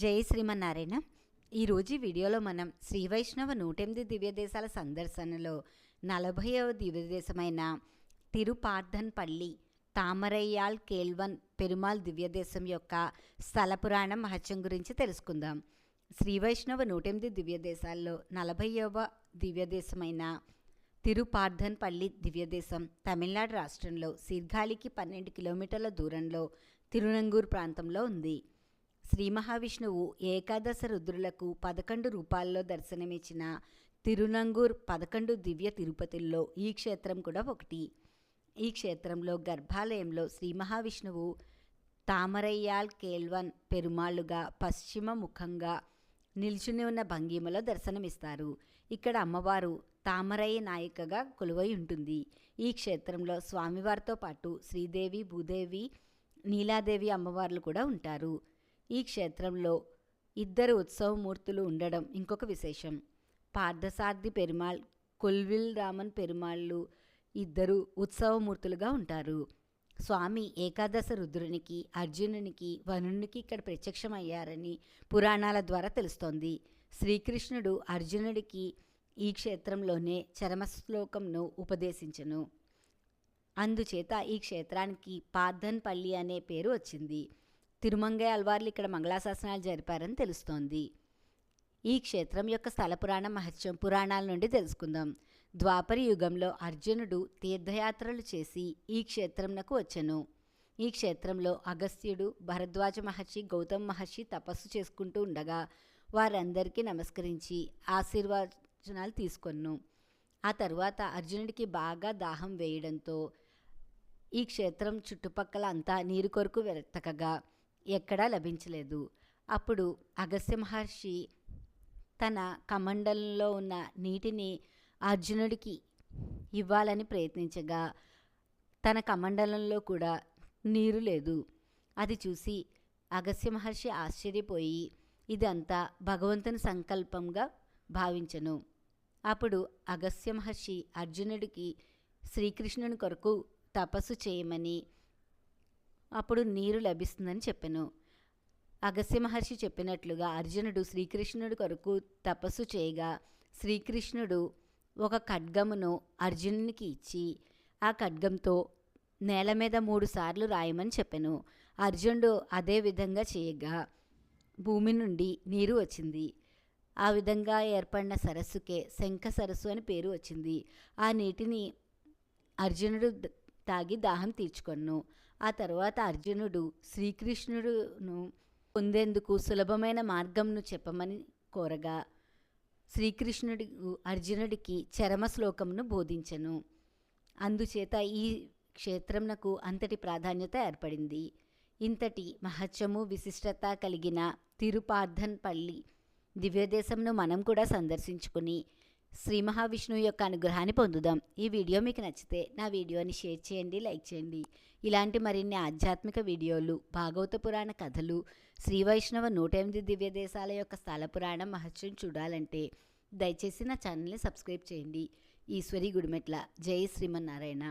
జై శ్రీమన్నారాయణ. ఈరోజు ఈ వీడియోలో మనం శ్రీ వైష్ణవ నూటెనిమిది దివ్యదేశాల సందర్శనలో నలభైవ దివ్యదేశమైన తిరుపార్థన్ పల్లి తామరయ్యాల్ కేల్వన్ పెరుమాల్ దివ్యదేశం యొక్క స్థల పురాణం మహత్యం గురించి తెలుసుకుందాం. శ్రీ వైష్ణవ నూటెనిమిది దివ్యదేశాల్లో నలభైవ దివ్యదేశమైన తిరుపార్థన్ పల్లి దివ్యదేశం తమిళనాడు రాష్ట్రంలో సీర్ఘాలికి పన్నెండు కిలోమీటర్ల దూరంలో తిరునంగూర్ ప్రాంతంలో ఉంది. శ్రీ మహావిష్ణువు ఏకాదశ రుద్రులకు పదకొండు రూపాల్లో దర్శనమిచ్చిన తిరునంగూర్ పదకొండు దివ్య తిరుపతుల్లో ఈ క్షేత్రం కూడా ఒకటి. ఈ క్షేత్రంలో గర్భాలయంలో శ్రీ మహావిష్ణువు తామరయ్యాల్ కేల్వన్ పెరుమాళ్ళుగా పశ్చిమ ముఖంగా నిల్చుని ఉన్న భంగిమలో దర్శనమిస్తారు. ఇక్కడ అమ్మవారు తామరయ్య నాయికగా కొలువై ఉంటుంది. ఈ క్షేత్రంలో స్వామివారితో పాటు శ్రీదేవి భూదేవి నీలాదేవి అమ్మవార్లు కూడా ఉంటారు. ఈ క్షేత్రంలో ఇద్దరు ఉత్సవమూర్తులు ఉండడం ఇంకొక విశేషం. పార్థసార్థి పెరుమాళ్ కొల్విల్ రామన్ పెరుమాళ్ళు ఇద్దరు ఉత్సవమూర్తులుగా ఉంటారు. స్వామి ఏకాదశ రుద్రునికి అర్జునునికి వరుణునికి ఇక్కడ ప్రత్యక్షమయ్యారని పురాణాల ద్వారా తెలుస్తోంది. శ్రీకృష్ణుడు అర్జునుడికి ఈ క్షేత్రంలోనే చరమశ్లోకంను ఉపదేశించను. అందుచేత ఈ క్షేత్రానికి పార్థన్పల్లి అనే పేరు వచ్చింది. తిరుమంగై అల్వార్లు ఇక్కడ మంగళాశాసనాలు జరిపారని తెలుస్తోంది. ఈ క్షేత్రం యొక్క స్థల పురాణ మహత్యం పురాణాల నుండి తెలుసుకుందాం. ద్వాపర యుగంలో అర్జునుడు తీర్థయాత్రలు చేసి ఈ క్షేత్రంనకు వచ్చెను. ఈ క్షేత్రంలో అగస్త్యుడు భరద్వాజ మహర్షి గౌతమ్ మహర్షి తపస్సు చేసుకుంటూ ఉండగా వారందరికీ నమస్కరించి ఆశీర్వచనాలు తీసుకొన్ను. ఆ తర్వాత అర్జునుడికి బాగా దాహం వేయడంతో ఈ క్షేత్రం చుట్టుపక్కల అంతా నీరు కొరకు వెతకగా ఎక్కడా లభించలేదు. అప్పుడు అగస్త్య మహర్షి తన కమండలంలో ఉన్న నీటిని అర్జునుడికి ఇవ్వాలని ప్రయత్నించగా తన కమండలంలో కూడా నీరు లేదు. అది చూసి అగస్త్య మహర్షి ఆశ్చర్యపోయి ఇదంతా భగవంతుని సంకల్పంగా భావించను. అప్పుడు అగస్త్య మహర్షి అర్జునుడికి శ్రీకృష్ణుని కొరకు తపస్సు చేయమని అప్పుడు నీరు లభిస్తుందని చెప్పాను. అగస్య మహర్షి చెప్పినట్లుగా అర్జునుడు శ్రీకృష్ణుడి కొరకు తపస్సు చేయగా శ్రీకృష్ణుడు ఒక ఖడ్గమును అర్జునునికి ఇచ్చి ఆ ఖడ్గంతో నేల మీద మూడు సార్లు రాయమని చెప్పాను. అర్జునుడు అదే విధంగా చేయగా భూమి నుండి నీరు వచ్చింది. ఆ విధంగా ఏర్పడిన సరస్సుకే శంఖ సరస్సు అని పేరు వచ్చింది. ఆ నీటిని అర్జునుడు తాగి దాహం తీర్చుకొన్ను. ఆ తర్వాత అర్జునుడు శ్రీకృష్ణుడును పొందేందుకు సులభమైన మార్గంను చెప్పమని కోరగా శ్రీకృష్ణుడు అర్జునుడికి చరమ శ్లోకమును బోధించను. అందుచేత ఈ క్షేత్రంనకు అంతటి ప్రాధాన్యత ఏర్పడింది. ఇంతటి మహత్యము విశిష్టత కలిగిన తిరుపార్థన్ పల్లి దివ్యదేశంను మనం కూడా సందర్శించుకుని శ్రీ మహావిష్ణువు యొక్క అనుగ్రహాన్ని పొందుదాం. ఈ వీడియో మీకు నచ్చితే నా వీడియోని షేర్ చేయండి లైక్ చేయండి. ఇలాంటి మరిన్ని ఆధ్యాత్మిక వీడియోలు భాగవత పురాణ కథలు శ్రీ వైష్ణవ నూట ఎనిమిది దివ్య దేశాల యొక్క స్థల పురాణం మహర్షిని చూడాలంటే దయచేసి నా ఛానల్ని సబ్స్క్రైబ్ చేయండి. ఈశ్వరి గుడిమెట్ల. జై శ్రీమన్నారాయణ.